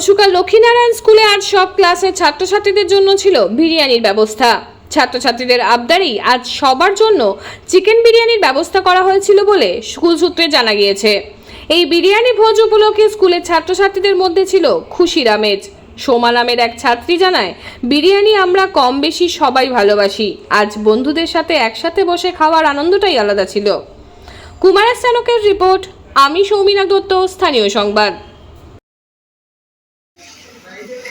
পঞ্চুকা লক্ষ্মীনারায়ণ স্কুলে আজ সব ক্লাসের ছাত্রছাত্রীদের জন্য ছিল বিরিয়ানির ব্যবস্থা। ছাত্রছাত্রীদের আবদারেই আজ সবার জন্য চিকেন বিরিয়ানির ব্যবস্থা করা হয়েছিল বলে স্কুল সূত্রে জানা গিয়েছে। এই বিরিয়ানি ভোজ উপলক্ষে স্কুলের ছাত্রছাত্রীদের মধ্যে ছিল খুশির আমেজ। সোমা নামের এক ছাত্রী জানায়, বিরিয়ানি আমরা কম বেশি সবাই ভালোবাসি। আজ বন্ধুদের সাথে একসাথে বসে খাওয়ার আনন্দটাই আলাদা ছিল। কুমারের স্থানকের রিপোর্ট, আমি সৌমিনা দত্ত, স্থানীয় সংবাদ।